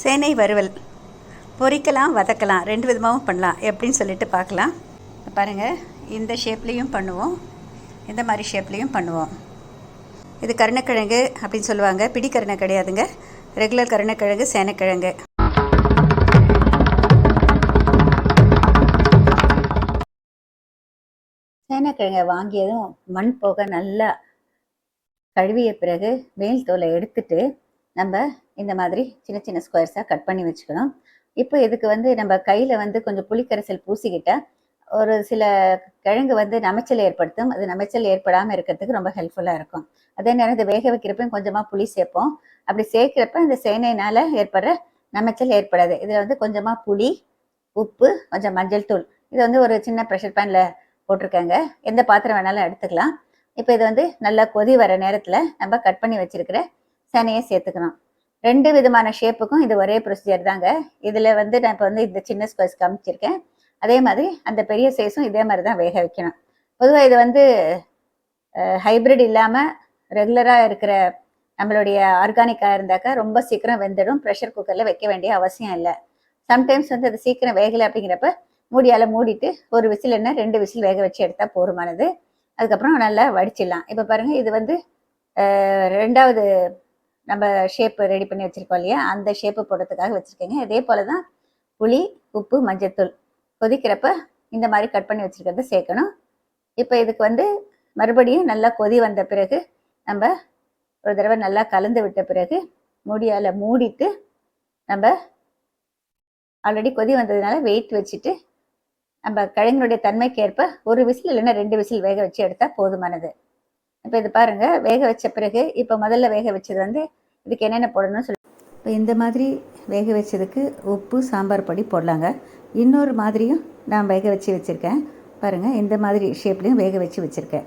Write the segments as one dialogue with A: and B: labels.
A: சேனை வறுவல். பொரிக்கலாம் வதக்கலாம் ரெண்டு விதமாகவும் பண்ணலாம். எப்படின்னு சொல்லிட்டு பார்க்கலாம். பாருங்கள் இந்த ஷேப்லேயும் பண்ணுவோம். இந்த மாதிரி ஷேப்லேயும் பண்ணுவோம். இது கருணக்கிழங்கு அப்படின்னு சொல்லுவாங்க. பிடி கருணை கிடையாதுங்க. ரெகுலர் கருணக்கிழங்கு சேனைக்கிழங்கு. சேனைக்கிழங்கை வாங்கியதும் மண் போக நல்லா கழுவிய பிறகு மேல் தோலை எடுத்துட்டு நம்ம இந்த மாதிரி சின்ன சின்ன ஸ்கொயர்ஸாக கட் பண்ணி வச்சுக்கணும். இப்போ இதுக்கு வந்து நம்ம கையில் வந்து கொஞ்சம் புளிக்கரைசல் பூசிக்கிட்டால் ஒரு சில கிழங்கு வந்து நமைச்சல் ஏற்படுத்தும். அது நமைச்சல் ஏற்படாமல் இருக்கிறதுக்கு ரொம்ப ஹெல்ப்ஃபுல்லாக இருக்கும். அதே நேரம் இதை வேக வைக்கிறப்பையும் கொஞ்சமாக புளி சேர்ப்போம். அப்படி சேர்க்கிறப்ப இந்த சேனையினால் ஏற்படுற நமைச்சல் ஏற்படாது. இதில் வந்து கொஞ்சமாக புளி உப்பு கொஞ்சம் மஞ்சள் தூள். இது வந்து ஒரு சின்ன ப்ரெஷர் பேனில் போட்டிருக்காங்க. எந்த பாத்திரம் வேணாலும் எடுத்துக்கலாம். இப்போ இது வந்து நல்லா கொதி வர நேரத்தில் நம்ம கட் பண்ணி வச்சிருக்கிற சனையை சேர்த்துக்கணும். ரெண்டு விதமான ஷேப்புக்கும் இது ஒரே ப்ரொசீஜர் தாங்க. இதில் வந்து நான் இப்போ வந்து இந்த சின்ன ஸ்கொயர்ஸ் காமிச்சிருக்கேன். அதே மாதிரி அந்த பெரிய சைஸும் இதே மாதிரி தான் வேக வைக்கணும். பொதுவாக இது வந்து ஹைப்ரிட் இல்லாமல் ரெகுலராக இருக்கிற நம்மளுடைய ஆர்கானிக்காக இருந்தாக்கா ரொம்ப சீக்கிரம் வெந்துடும். ப்ரெஷர் குக்கரில் வைக்க வேண்டிய அவசியம் இல்லை. சம்டைம்ஸ் வந்து அது சீக்கிரம் வேகலை அப்படிங்கிறப்ப மூடியால் மூடிட்டு ஒரு விசில் என்ன ரெண்டு விசில் வேக வச்சு எடுத்தால் போருமானது அதுக்கப்புறம் நல்லா வடிச்சிடலாம். இப்போ பாருங்கள் இது வந்து ரெண்டாவது நம்ம ஷேப்பு ரெடி பண்ணி வச்சுருக்கோம் இல்லையா? அந்த ஷேப்பு போடுறதுக்காக வச்சுருக்கேங்க. இதே போல் தான் புளி உப்பு மஞ்சத்தூள் கொதிக்கிறப்ப இந்த மாதிரி கட் பண்ணி வச்சுருக்கிறத சேர்க்கணும். இப்போ இதுக்கு வந்து மறுபடியும் நல்லா கொதி வந்த பிறகு நம்ம ஒரு தடவை நல்லா கலந்து விட்ட பிறகு மூடியால் மூடிட்டு நம்ம ஆல்ரெடி கொதி வந்ததுனால வெயிட் வச்சுட்டு நம்ம கிழங்கினுடைய தன்மைக்கு ஏற்ப ஒரு விசில் இல்லைன்னா ரெண்டு விசில் வேக வச்சு எடுத்தால் போதுமானது. இப்போ இது பாருங்க வேக வச்ச பிறகு இப்போ முதல்ல வேக வச்சது வந்து இதுக்கு என்னென்ன போடணும்னு சொல்லி இப்போ இந்த மாதிரி வேக வச்சதுக்கு உப்பு சாம்பார் பொடி போடலாங்க. இன்னொரு மாதிரியும் நான் வேக வச்சு வச்சுருக்கேன். பாருங்கள் இந்த மாதிரி ஷேப்லேயும் வேக வச்சு வச்சுருக்கேன்.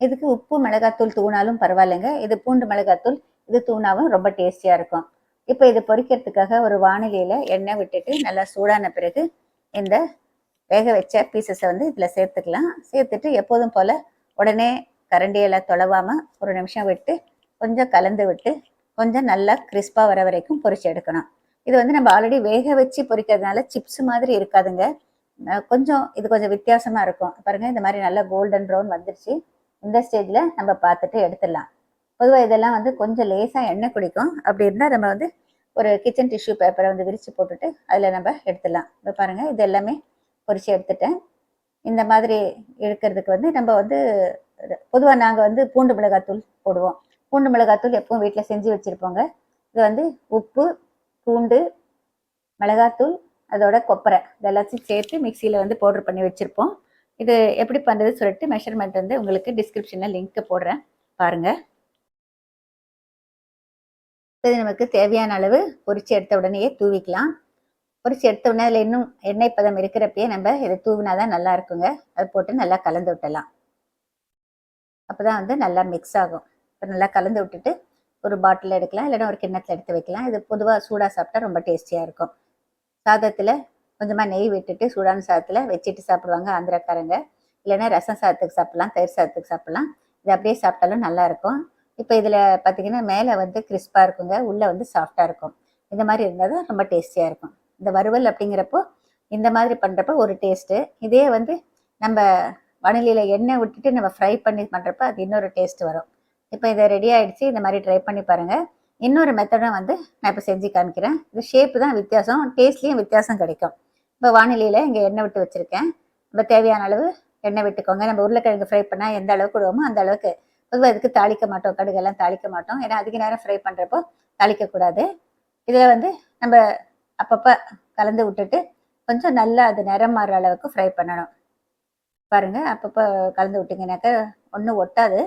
A: இதுக்கு உப்பு மிளகாத்தூள் தூணாலும் பரவாயில்லைங்க. இது பூண்டு மிளகாத்தூள் இது தூணாவும் ரொம்ப டேஸ்டியாக இருக்கும். இப்போ இது பொரிக்கிறதுக்காக ஒரு வானிலையில் எண்ணெய் விட்டுட்டு நல்லா சூடான பிறகு இந்த வேக வச்ச பீசஸை வந்து இதில் சேர்த்துக்கலாம். சேர்த்துட்டு எப்போதும் போல் உடனே கரண்டியில் தொலவாமல் ஒரு நிமிஷம் விட்டு கொஞ்சம் கலந்து விட்டு கொஞ்சம் நல்லா கிறிஸ்பாக வர வரைக்கும் பொறிச்சு எடுக்கணும். இது வந்து நம்ம ஆல்ரெடி வேக வச்சு பொரிக்கிறதுனால சிப்ஸ் மாதிரி இருக்காதுங்க. கொஞ்சம் இது கொஞ்சம் வித்தியாசமாக இருக்கும். பாருங்கள் இந்த மாதிரி நல்லா கோல்டன் ப்ரௌன் வந்துருச்சு. இந்த ஸ்டேஜில் நம்ம பார்த்துட்டு எடுத்துடலாம். பொதுவாக இதெல்லாம் வந்து கொஞ்சம் லேசாக எண்ணெய் குடிக்கும். அப்படி இருந்தால் நம்ம வந்து ஒரு கிச்சன் டிஷ்யூ பேப்பரை வந்து விரித்து போட்டுட்டு அதில் நம்ம எடுத்துடலாம். இப்போ பாருங்கள் இது எல்லாமே பொறிச்சு எடுத்துட்டேன். இந்த மாதிரி எடுக்கிறதுக்கு வந்து நம்ம வந்து பொதுவாக நாங்கள் வந்து பூண்டு மிளகாத்தூள் போடுவோம். பூண்டு மிளகாத்தூள் எப்பவும் வீட்டில் செஞ்சு வச்சுருப்போங்க. இது வந்து உப்பு பூண்டு மிளகாத்தூள் அதோட கொப்பரை இதெல்லாத்தையும் சேர்த்து மிக்சியில் வந்து பவுடர் பண்ணி வச்சுருப்போம். இது எப்படி பண்ணுறது சொல்லிட்டு மெஷர்மெண்ட் வந்து உங்களுக்கு டிஸ்கிரிப்ஷனில் லிங்க்கு போடுறேன். பாருங்கள் இது நமக்கு தேவையான அளவு பொரிச்சு எடுத்த உடனேயே தூவிக்கலாம். பொரிச்சு எடுத்த உடனே அதில் இன்னும் எண்ணெய் பதம் இருக்கிறப்பயே நம்ம இதை தூவினா தான் நல்லா இருக்குங்க. அது போட்டு நல்லா கலந்து விட்டலாம் அப்போ தான் வந்து நல்லா மிக்ஸ் ஆகும். இப்போ நல்லா கலந்து விட்டுட்டு ஒரு பாட்டில் எடுக்கலாம். இல்லைன்னா ஒரு கிண்ணத்தில் எடுத்து வைக்கலாம். இது பொதுவாக சூடாக சாப்பிட்டா ரொம்ப டேஸ்டியாக இருக்கும். சாதத்தில் கொஞ்சமாக நெய் விட்டுட்டு சூடான சாதத்தில் வச்சுட்டு சாப்பிடுவாங்க ஆந்திராக்காரங்க. இல்லைன்னா ரசம் சாதத்துக்கு சாப்பிட்லாம் தயிர் சாதத்துக்கு சாப்பிட்லாம். இது அப்படியே சாப்பிட்டாலும் நல்லா இருக்கும். இப்போ இதில் பார்த்தீங்கன்னா மேலே வந்து கிறிஸ்பாக இருக்குங்க. உள்ளே வந்து சாஃப்டாக இருக்கும். இந்த மாதிரி இருந்தால் தான் ரொம்ப டேஸ்டியாக இருக்கும். இந்த வறுவல் அப்படிங்கிறப்போ இந்த மாதிரி பண்ணுறப்ப ஒரு டேஸ்ட்டு இதே வந்து நம்ம வானிலையில் எண்ணெய் விட்டுட்டு நம்ம ஃப்ரை பண்ணி பண்ணுறப்ப அது இன்னொரு டேஸ்ட் வரும். இப்போ இதை ரெடி ஆகிடுச்சு இந்த மாதிரி ட்ரை பண்ணி பாருங்கள் இன்னொரு மெத்தடும் வந்து நான் இப்போ செஞ்சு காமிக்கிறேன். இது ஷேப்பு தான் வித்தியாசம் டேஸ்ட்லேயும் வித்தியாசம் கிடைக்கும். இப்போ வானிலையில் இங்கே எண்ணெய் விட்டு வச்சுருக்கேன். நம்ம தேவையான அளவு எண்ணெய் விட்டுக்கோங்க. நம்ம உருளைக்கிழங்கு ஃப்ரை பண்ணால் எந்த அளவுக்கு விடுவோமோ அந்த அளவுக்கு. பொதுவாக இதுக்கு தாளிக்க மாட்டோம் கடுகெல்லாம் தாளிக்க மாட்டோம். ஏன்னா அதிக நேரம் ஃப்ரை பண்ணுறப்போ தாளிக்கக்கூடாது. இதில் வந்து நம்ம அப்பப்போ கலந்து விட்டுட்டு கொஞ்சம் நல்லா அது நிறம் மாறுற அளவுக்கு ஃப்ரை பண்ணணும். பாருங்கள் அப்பப்போ கலந்து விட்டிங்கனாக்கா ஒன்றும் ஒட்டாது.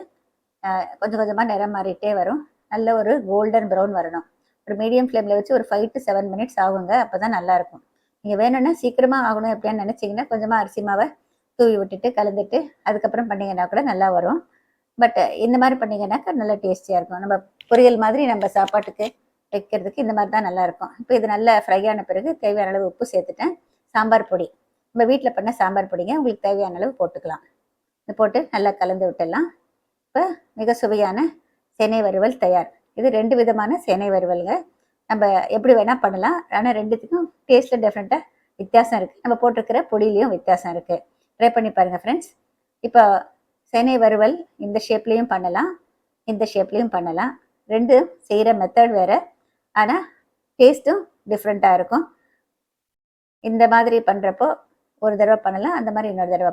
A: கொஞ்சம் கொஞ்சமாக நிறம் மாறிட்டே வரும். நல்ல ஒரு கோல்டன் ப்ரௌன் வரணும். ஒரு மீடியம் ஃப்ளேமில் வச்சு ஒரு ஃபைவ் டு செவன் மினிட்ஸ் ஆகுங்க அப்போ தான் நல்லாயிருக்கும் நீங்கள் வேணும்னா சீக்கிரமாக ஆகணும் எப்படின்னு நினச்சிங்கன்னா கொஞ்சமாக அரிசி மாவை தூவி விட்டுட்டு கலந்துட்டு அதுக்கப்புறம் பண்ணிங்கன்னா கூட நல்லா வரும். பட் இந்த மாதிரி பண்ணிங்கன்னாக்கா நல்லா டேஸ்டியாக இருக்கும். நம்ம பொரியல் மாதிரி நம்ம சாப்பாட்டுக்கு வைக்கிறதுக்கு இந்த மாதிரி தான் நல்லா இருக்கும் இப்போ இது நல்லா ஃப்ரை ஆன பிறகு தேவையான அளவு உப்பு சேர்த்துட்டேன். சாம்பார் பொடி. நம்ம வீட்டில் பண்ண சாம்பார் பொடிங்க உங்களுக்கு தேவையான அளவு போட்டுக்கலாம். இது போட்டு நல்லா கலந்து விட்டுடலாம். இப்போ மிக சுவையான சேனை வறுவல் தயார். இது ரெண்டு விதமான சேனை வறுவல்ங்க. நம்ம எப்படி வேணால் பண்ணலாம். ஆனால் ரெண்டுத்துக்கும் டேஸ்ட்டில் டிஃப்ரெண்ட்டாக வித்தியாசம் இருக்குது நம்ம போட்டிருக்கிற பொடியிலையும் வித்தியாசம் இருக்குது ட்ரை பண்ணி பாருங்கள் ஃப்ரெண்ட்ஸ் இப்போ சேனை வறுவல் இந்த ஷேப்லேயும் பண்ணலாம். இந்த ஷேப்லேயும் பண்ணலாம். ரெண்டு செய்கிற மெத்தட் வேறு. ஆனால் டேஸ்ட்டும் டிஃப்ரெண்ட்டாக இருக்கும். இந்த மாதிரி பண்ணுறப்போ ஒரு தடவை பண்ணலாம் அந்த மாதிரி இன்னொரு தடவை